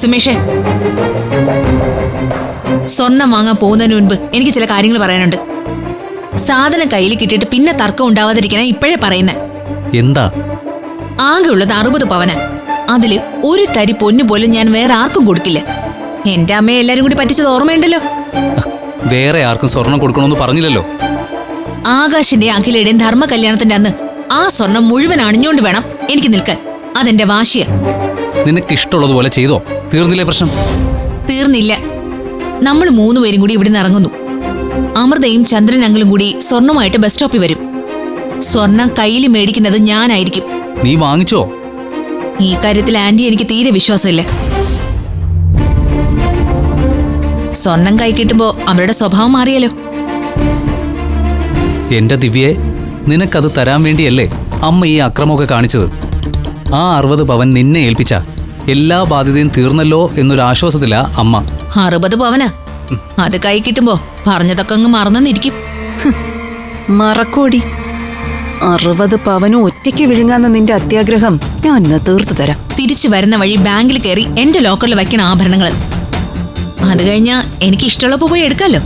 സുമേഷേ സ്വർണം വാങ്ങാൻ പോകുന്നതിന് മുൻപ് എനിക്ക് ചില കാര്യങ്ങൾ പറയാനുണ്ട് സാധനം കയ്യിൽ കിട്ടിയിട്ട് പിന്നെ തർക്കം ഉണ്ടാവാതിരിക്കാനാ ഇപ്പോഴേ പറയുന്നേ എന്താ? ആകെ ഉള്ളത് അറുപത് പവന. അതിൽ ഒരു തരി പൊന്നു പോലും ഞാൻ വേറെ ആർക്കും കൊടുക്കില്ല. എന്റെ അമ്മയെ എല്ലാരും കൂടി പറ്റിച്ചത് ഓർമ്മയുണ്ടല്ലോ. വേറെ ആർക്കും സ്വർണം കൊടുക്കണമെന്ന് പറഞ്ഞില്ലല്ലോ. ആകാശിന്റെ അഖിലയുടെയും ധർമ്മ കല്യാണത്തിന്റെ അന്ന് ആ സ്വർണം മുഴുവൻ അണിഞ്ഞുകൊണ്ട് വേണം എനിക്ക് നിൽക്കാൻ. അതെന്റെ വാശിയ. നിനക്ക് ഇഷ്ടമുള്ളതുപോലെ ചെയ്തോ? തീർന്നില്ലേ പ്രശ്നം? തീർന്നില്ല. നമ്മൾ മൂന്നുപേരും കൂടി ഇവിടുന്ന് ഇറങ്ങുന്നു. അമൃതയും ചന്ദ്രൻ അങ്ങളും കൂടി സ്വർണമായിട്ട് ബസ് സ്റ്റോപ്പിൽ വരും. സ്വർണം കയ്യിൽ മേടിക്കുന്നത് ഞാനായിരിക്കും. നീ വാങ്ങിച്ചോ? ഈ കാര്യത്തിൽ ആന്റി എനിക്ക് തീരെ വിശ്വാസമില്ല. സ്വർണം കൈ കിട്ടുമ്പോ അവരുടെ സ്വഭാവം മാറിയല്ലോ. എന്റെ ദിവ്യയെ നിനക്കത് തരാൻ വേണ്ടിയല്ലേ അമ്മ ഈ അക്രമമൊക്കെ കാണിച്ചത്? ആ അറുപത് പവൻ നിന്നെ ഏൽപ്പിച്ച എല്ലാ ബാധ്യതയും തീർന്നല്ലോ എന്നൊരു ആശ്വാസത്തിലാ അമ്മ. അറുപത് പവനാ? അത് കൈ കിട്ടുമ്പോ പറഞ്ഞതൊക്കെ അങ്ങ് മറന്നെന്നിരിക്കും മറക്കോടി. അറുപത് പവനും ഒറ്റയ്ക്ക് വിഴുങ്ങാന്ന നിന്റെ അത്യാഗ്രഹം ഞാൻ ഇന്ന് തീർത്തു തരാം. തിരിച്ചു വരുന്ന വഴി ബാങ്കിൽ കയറി എന്റെ ലോക്കറിൽ വയ്ക്കണ ആഭരണങ്ങൾ. അത് കഴിഞ്ഞാ എനിക്ക് ഇഷ്ടമുള്ളപ്പോ പോയി എടുക്കാലോ.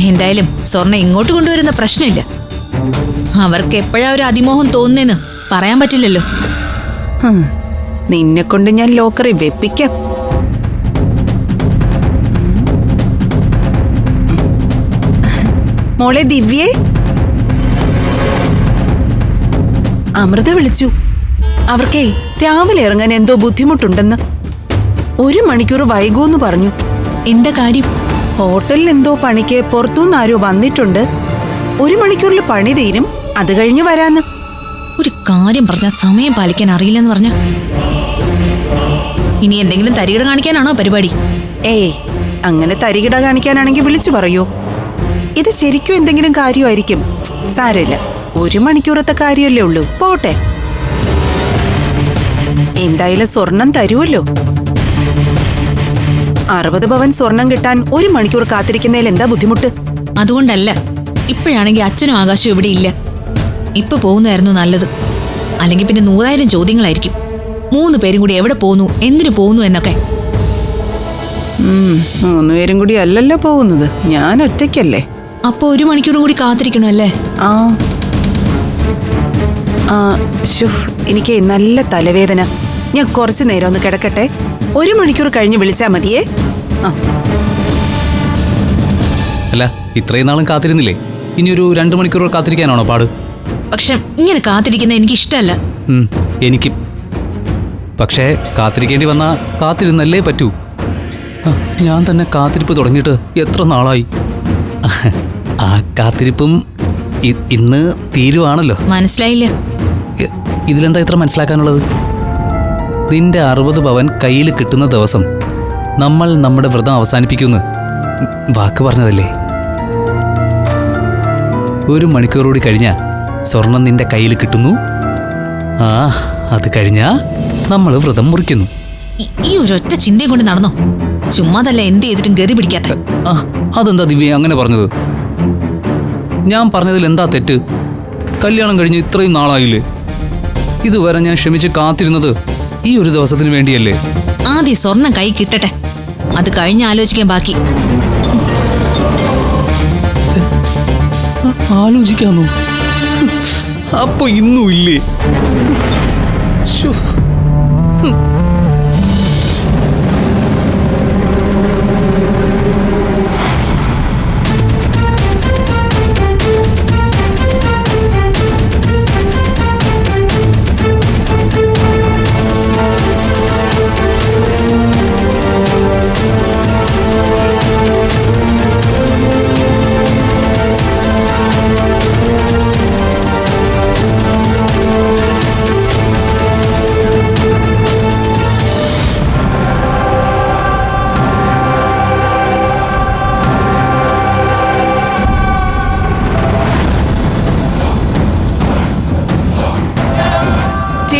എന്തായാലും സ്വർണ ഇങ്ങോട്ട് കൊണ്ടുവരുന്ന പ്രശ്നമില്ല. അവർക്ക് എപ്പോഴാ ഒരു അതിമോഹം തോന്നുന്നേന്ന് പറയാൻ പറ്റില്ലല്ലോ. നിന്നെ കൊണ്ട് ഞാൻ ലോക്കറി വെപ്പിക്കാം. മോളെ ദിവ്യേ. അമൃത വിളിച്ചു. അവർക്കേ രാവിലെ ഇറങ്ങാൻ എന്തോ ബുദ്ധിമുട്ടുണ്ടെന്ന്. ഒരു മണിക്കൂർ വൈകൂന്ന് പറഞ്ഞു. എന്താ കാര്യം? ഹോട്ടലിൽ എന്തോ പണിക്ക് പുറത്തുനിന്ന് ആരോ വന്നിട്ടുണ്ട്. ഒരു മണിക്കൂറിൽ പണി തീരും അത് കഴിഞ്ഞ് വരാന്ന്. ഒരു കാര്യം പറഞ്ഞ സമയം പാലിക്കാൻ അറിയില്ലെന്ന് പറഞ്ഞ. ഇനി എന്തെങ്കിലും തരികിട കാണിക്കാനാണോ പരിപാടി? ഏയ് അങ്ങനെ തരികിട കാണിക്കാനാണെങ്കിൽ വിളിച്ചു പറയൂ. ഇത് ശരിക്കും എന്തെങ്കിലും കാര്യമായിരിക്കും. സാരമില്ല. ഒരു മണിക്കൂറത്തെ കാര്യമല്ലേ ഉള്ളൂ. പോട്ടെ. എന്തായാലും സ്വർണം തരുമല്ലോ അറുപത് ഭവൻ സ്വർണം കിട്ടാൻ ഒരു മണിക്കൂർ കാത്തിരിക്കുന്നതിൽ എന്താ ബുദ്ധിമുട്ട്? അതുകൊണ്ടല്ല ഇപ്പോഴാണെങ്കിൽ അച്ഛനും ആകാശവും ഇവിടെ ഇല്ല. ഇപ്പൊ പോകുന്നതായിരുന്നു നല്ലത്. അല്ലെങ്കിൽ പിന്നെ നൂറായിരം ചോദ്യങ്ങളായിരിക്കും. മൂന്ന് പേരും കൂടി എവിടെ പോകുന്നു എന്തിനു പോകുന്നു എന്നൊക്കെ. മൂന്നുപേരും കൂടി അല്ലല്ലോ പോകുന്നത്. ഞാൻ ഒറ്റയ്ക്കല്ലേ? അപ്പൊ ഒരു മണിക്കൂർ കൂടി കാത്തിരിക്കണം അല്ലേ ആ ആ. ഷുഫ് എനിക്ക് നല്ല തലവേദന. ഞാൻ കുറച്ച് നേരം ഒന്ന് കിടക്കട്ടെ. ഒരു മണിക്കൂർ കഴിഞ്ഞ് വിളിച്ചാൽ മതിയേ. ആ. അല്ല ഇത്രയും നാളും കാത്തിരുന്നില്ലേ? ഇനി ഒരു രണ്ടു മണിക്കൂർ കാത്തിരിക്കാനാണോ പാട്? പക്ഷെ ഇങ്ങനെ കാത്തിരിക്കുന്നത് എനിക്ക് ഇഷ്ടമല്ല എനിക്ക്. പക്ഷേ കാത്തിരിക്കേണ്ടി വന്നാൽ കാത്തിരുന്നല്ലേ പറ്റൂ. ഞാൻ തന്നെ കാത്തിരിപ്പ് തുടങ്ങിയിട്ട് എത്ര നാളായി? ആ കാത്തിരിപ്പും ഇന്ന് തീരുവാണല്ലോ. മനസ്സിലായില്ല. ഇതിലെന്താ ഇത്ര മനസ്സിലാക്കാനുള്ളത്? നിന്റെ അറുപത് പവൻ കയ്യിൽ കിട്ടുന്ന ദിവസം നമ്മൾ നമ്മുടെ വ്രതം അവസാനിപ്പിക്കുന്നു വാക്ക് പറഞ്ഞതല്ലേ? ഒരു മണിക്കൂറോടി കൂടി കഴിഞ്ഞാ സ്വർണം നിന്റെ കയ്യിൽ കിട്ടുന്നു. ആ അത് കഴിഞ്ഞാ നമ്മൾ വ്രതം മുറിക്കുന്നു. ഈ- ഈ ഒരൊറ്റ ചിന്തയും കൊണ്ട് നടന്നോ? ചുമ്മാതല്ല എന്ത് ചെയ്തിട്ടും ഗതി പിടിക്കാത്ത. അതെന്താ ദിവ്യ അങ്ങനെ പറഞ്ഞത്? ഞാൻ പറഞ്ഞതിൽ എന്താ തെറ്റ്? കല്യാണം കഴിഞ്ഞ് ഇത്രയും നാളായില്ലേ? ഇതുവരെ ഞാൻ ക്ഷമിച്ച് കാത്തിരുന്നത് ഈ ഒരു ദിവസത്തിന് വേണ്ടിയല്ലേ? ആദ്യം സ്വർണം കൈ കിട്ടട്ടെ. അത് കഴിഞ്ഞ് ആലോചിക്കാൻ ബാക്കി. ആലോചിക്കാന്നു അപ്പൊ ഇന്നും ഇല്ലേ